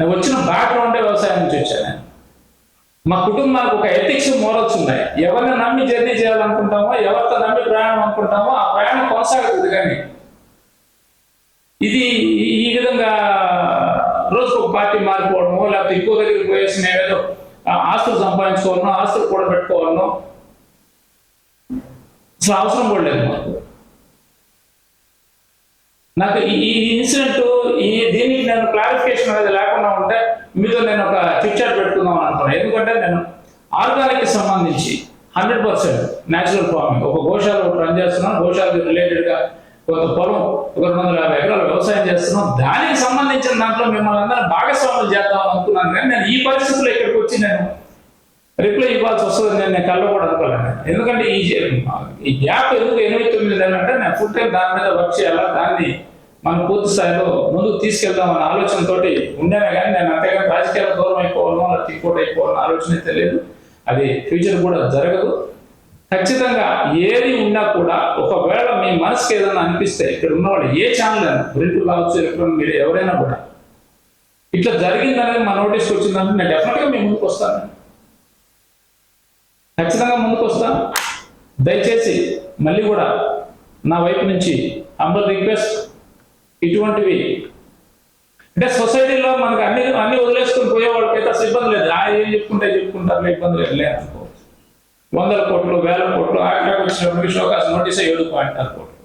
నాకు వచ్చిన బ్యాక్గ్రౌండే వ్యవసాయం నుంచి వచ్చాను నేను. మా కుటుంబానికి ఒక ఎథిక్స్ మోరల్స్ ఉన్నాయి ఎవరిని నమ్మి జర్నీ చేయాలనుకుంటామో ఎవరితో నమ్మి ప్రయాణం అనుకుంటామో ఆ ప్రయాణం కొనసాగుతుంది కానీ ఇది ఈ- ఈ విధంగా రోజుకు ఒక పార్టీ మారిపోవడమో లేకపోతే ఇంకో దగ్గరికి పోయేసి నేను ఏదో ఆ ఆస్తులు సంపాదించుకోవాలనో ఆస్తులు కూడా కూడబెట్టుకోవాలనో అసలు అవసరం కూడా లేదు మాకు నాకు ఈ ఇన్సిడెంట్ ఈ దీనికి నేను క్లారిఫికేషన్ అనేది లేకుండా ఉంటే మీతో నేను ఒక పిక్చర్ పెట్టుకుందాం అనుకున్నాను ఎందుకంటే నేను ఆర్గానిక్ సంబంధించి హండ్రెడ్ పర్సెంట్ న్యాచురల్ ఫార్మింగ్ ఒక గోశాల ఒకటి రన్ చేస్తున్నాను గోశాలకి రిలేటెడ్గా కొంత పొలం ఒక రెండు వందల యాభై ఎకరాలు వ్యవసాయం చేస్తున్నాం. దానికి సంబంధించిన దాంట్లో మిమ్మల్ని అందరం భాగస్వాములు చేద్దాం అనుకున్నాను కానీ నేను ఈ పరిస్థితుల్లో ఇక్కడికి వచ్చి నేను రిప్లై ఇవ్వాల్సి వస్తుంది నేను నేను కళ్ళ కూడా అనుకోలేను ఎందుకంటే ఈ ఈ గ్యాప్ ఎందుకు ఎనిమిది తొమ్మిది అంటే నేను ఫుల్ టైం దాని మీద వర్క్ చేయాలా? దాన్ని మనం పూర్తి స్థాయిలో ముందుకు తీసుకెళ్దాం అనే ఆలోచనతోటి ఉండేనే కానీ నేను అంతేగా రాజకీయాలు దూరం అయిపోవాలనో అలా ఇంకోటి అయిపోవాలన్న ఆలోచన తెలియదు అది ఫ్యూచర్ కూడా జరగదు. ఖచ్చితంగా ఏది ఉన్నా కూడా ఒకవేళ మీ మనసుకి ఏదైనా అనిపిస్తే ఇక్కడ ఉన్నవాళ్ళు ఏ ఛానల్ అయినా ప్రింట్ కావచ్చు ఎలక్ట్రానిక్ మీడియా ఎవరైనా కూడా ఇట్లా జరిగిందనేది మా నోటీస్కి వచ్చిందంటే నేను డెఫినెట్గా మీ ముందుకు వస్తాను. ఖచ్చితంగా ముందుకు వస్తాను. దయచేసి మళ్ళీ కూడా నా వైపు నుంచి అంబర్ రిక్వెస్ట్ ఇటువంటివి. అంటే సొసైటీలో మనకు అన్ని అన్ని వదిలేసుకుని పోయే వాళ్ళకైతే అసలు ఇబ్బంది లేదు. ఆ ఏం చెప్పుకుంటే చెప్పుకుంటారు? ఇబ్బంది లేదు. లేదు అనుకోవచ్చు. వందల కోట్లు వేల కోట్లు అక్కడికి వచ్చినప్పటికి షోకాస్ నోటీస్ ఏడు పాయింట్ ఆరు కోట్లు.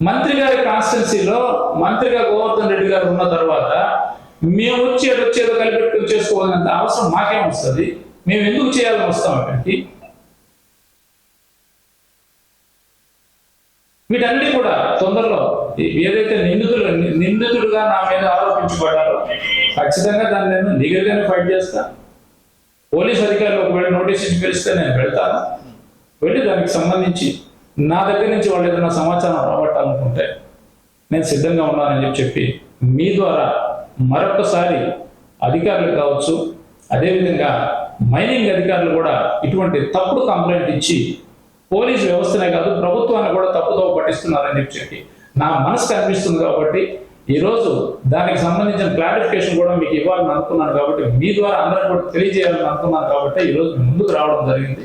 మంత్రి గారి కాన్స్టిట్యున్సీలో మంత్రిగా గోవర్ధన్ రెడ్డి గారు ఉన్న తర్వాత మేము వచ్చి ఏదో కలిపెట్టుకుని చేసుకోవాలంత అవసరం మాకేం వస్తుంది? మేము ఎందుకు చేయాలని వస్తాం ఇక్కడికి వీటన్ని కూడా తొందరలో ఏదైతే నిందితులు నిందితుడుగా నా మీద ఆరోపించబడ్డారో ఖచ్చితంగా దాన్ని నేను లీగల్గానే ఫైట్ చేస్తా. పోలీస్ అధికారులు ఒకవేళ నోటీస్ ఇచ్చి పిలిస్తే నేను వెళ్తాను వెళ్ళి దానికి సంబంధించి నా దగ్గర నుంచి వాళ్ళు ఏదైనా సమాచారం రాబట్టాలనుకుంటే నేను సిద్ధంగా ఉన్నానని చెప్పి మీ ద్వారా మరొకసారి అధికారులు కావచ్చు అదేవిధంగా మైనింగ్ అధికారులు కూడా ఇటువంటి తప్పుడు కంప్లైంట్ ఇచ్చి పోలీస్ వ్యవస్థనే కాదు ప్రభుత్వాన్ని కూడా తప్పుదోవ పట్టిస్తున్నారని చెప్పి నా మనసు కనిపిస్తుంది కాబట్టి ఈరోజు దానికి సంబంధించిన క్లారిఫికేషన్ కూడా మీకు ఇవ్వాలని అనుకున్నాను కాబట్టి మీ ద్వారా అందరూ కూడా తెలియజేయాలని అనుకున్నాను కాబట్టి ఈరోజు ముందుకు రావడం జరిగింది.